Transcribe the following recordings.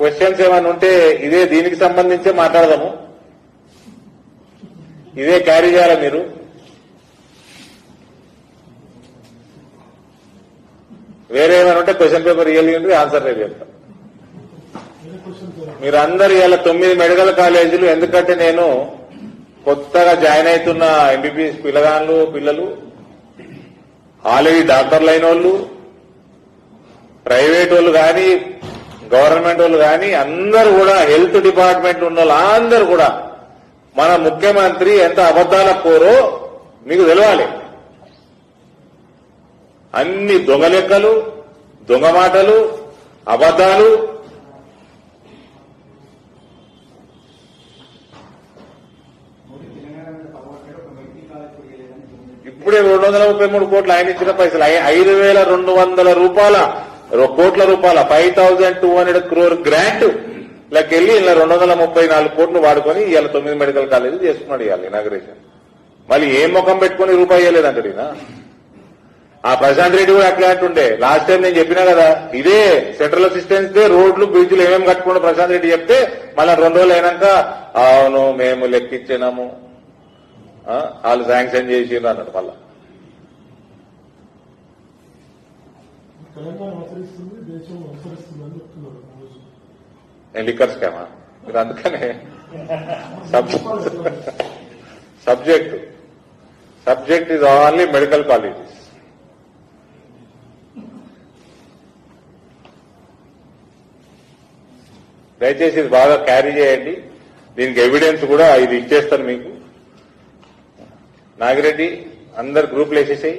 Questions ఏమైనా ఉంటే ఇదే దీనికి సంబంధించే మాట్లాడదాము. ఇదే క్యారీ చేయాలా మీరు? వేరే ఏమైనా ఉంటే క్వశ్చన్ పేపర్ ఇవ్వాలి ఆన్సర్ రేపు చెప్తాను మీరు అందరు ఇలా తొమ్మిది మెడికల్ కాలేజీలు ఎందుకంటే నేను కొత్తగా జాయిన్ అవుతున్న ఎంబీబీఎస్ పిల్లగాళ్ళు పిల్లలు ఆల్రెడీ డాక్టర్లు అయిన వాళ్ళు ప్రైవేట్ వాళ్ళు కానీ గవర్నమెంట్ వాళ్ళు కానీ అందరూ కూడా హెల్త్ డిపార్ట్మెంట్ ఉన్న వాళ్ళు అందరూ కూడా మన ముఖ్యమంత్రి ఎంత అబద్దాల పోరో మీకు తెలవాలి. అన్ని దొంగ లెక్కలు దొంగ మాటలు అబద్దాలు ఇప్పుడే రెండు వందల ముప్పై మూడు కోట్లు ఆయన ఇచ్చిన పైసలు. ఐదు వేల రెండు వందల రూపాయల కోట్ల రూపాయల five thousand two hundred crore grant లకెళ్ళి ఇలా రెండు వందల ముప్పై నాలుగు కోట్లు వాడుకొని ఇవాళ తొమ్మిది మెడికల్ కాలేజీ చేసుకున్నాడు ఇవాళ ఇనాగరేషన్ మళ్ళీ ఏ ముఖం పెట్టుకుని రూపాయి ఇవ్వలేదంటాడు ఆ ప్రశాంత్ రెడ్డి కూడా అట్లా అంటుండే లాస్ట్ టైం నేను చెప్పినా కదా ఇదే సెంట్రల్ అసిస్టెన్స్ రోడ్లు బ్రిడ్జ్లు ఏమేమి కట్టుకుంటూ ప్రశాంత్ రెడ్డి చెప్తే మళ్ళీ రెండు రోజులు అయినాక అవును మేము లెక్కించినాము. వాళ్ళు శాంక్షన్ చేసిండ్రు అన్నాడు మళ్ళా. నేను లిక్కర్ స్కామా? మీరు అందుకనే subject. Subject is only medical colleges దయచేసి ఇది బాగా క్యారీ చేయండి. దీనికి ఎవిడెన్స్ కూడా ఇది ఇచ్చేస్తాను మీకు. నాగిరెడ్డి అందరు గ్రూప్లు వేసేసాయి.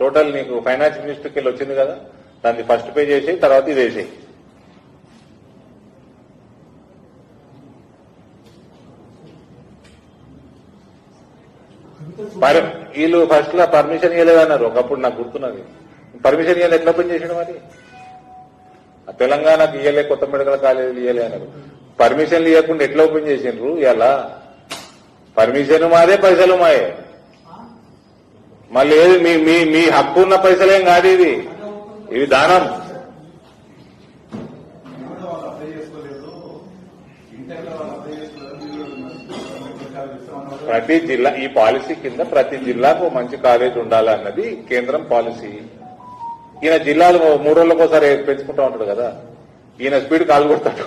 టోటల్ నీకు ఫైనాన్స్ మినిస్టర్కి వెళ్ళి వచ్చింది కదా. దాన్ని ఫస్ట్ పే చేసి తర్వాత ఇది వేసేయి వీళ్ళు ఫస్ట్ లా పర్మిషన్ ఇవ్వలేదన్నారు ఒకప్పుడు నాకు గుర్తున్నది. పర్మిషన్ ఇవ్వాలి ఎట్లా పని చేసాడు మరి? ఆ తెలంగాణకు ఇయ్యలే కొత్త మెడికల్ కాలేజీలు ఇవ్వలే అన్నారు. పర్మిషన్లు ఇవ్వకుండా ఎట్లా ఓపెన్ చేసిండ్రు? ఇలా పర్మిషన్ మాదే పైసలు మాయే. మళ్ళీ ఏది మీ మీ మీ హక్కు ఉన్న పైసలేం కాదు ఇది. ఇది దానం. ప్రతి జిల్లా ఈ పాలసీ కింద ప్రతి జిల్లాకు మంచి కాలేజ్ ఉండాలన్నది కేంద్రం పాలసీ. ఈయన జిల్లాలు మూడు రోజులకు ఒకసారి పెంచుకుంటా ఉంటాడు కదా. ఈయన స్పీడ్ కాలు కొడతాడు.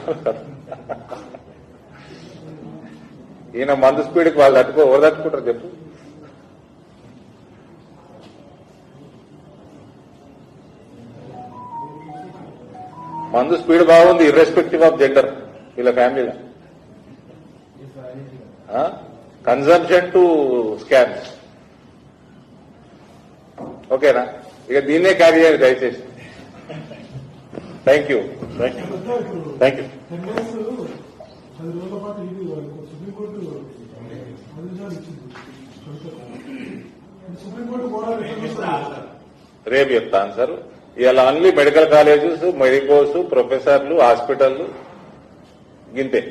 ఈయన మందు స్పీడ్కి వాళ్ళు తట్టుకో ఎవరు తట్టుకుంటారు చెప్పు? మందు స్పీడ్ బాగుంది ఇర్రెస్పెక్టివ్ ఆఫ్ జెండర్ వీళ్ళ ఫ్యామిలీలో కన్సంప్షన్ టు స్కామ్స్ ఓకేనా? ఇక దీన్నే క్యారీ చేయండి దయచేసి. Thank you thank you thank you రేపు చెప్తాను సార్ ఇలా అన్ని మెడికల్ కాలేజెస్ మెడికోస్ ప్రొఫెసర్లు హాస్పిటల్లు గింతే.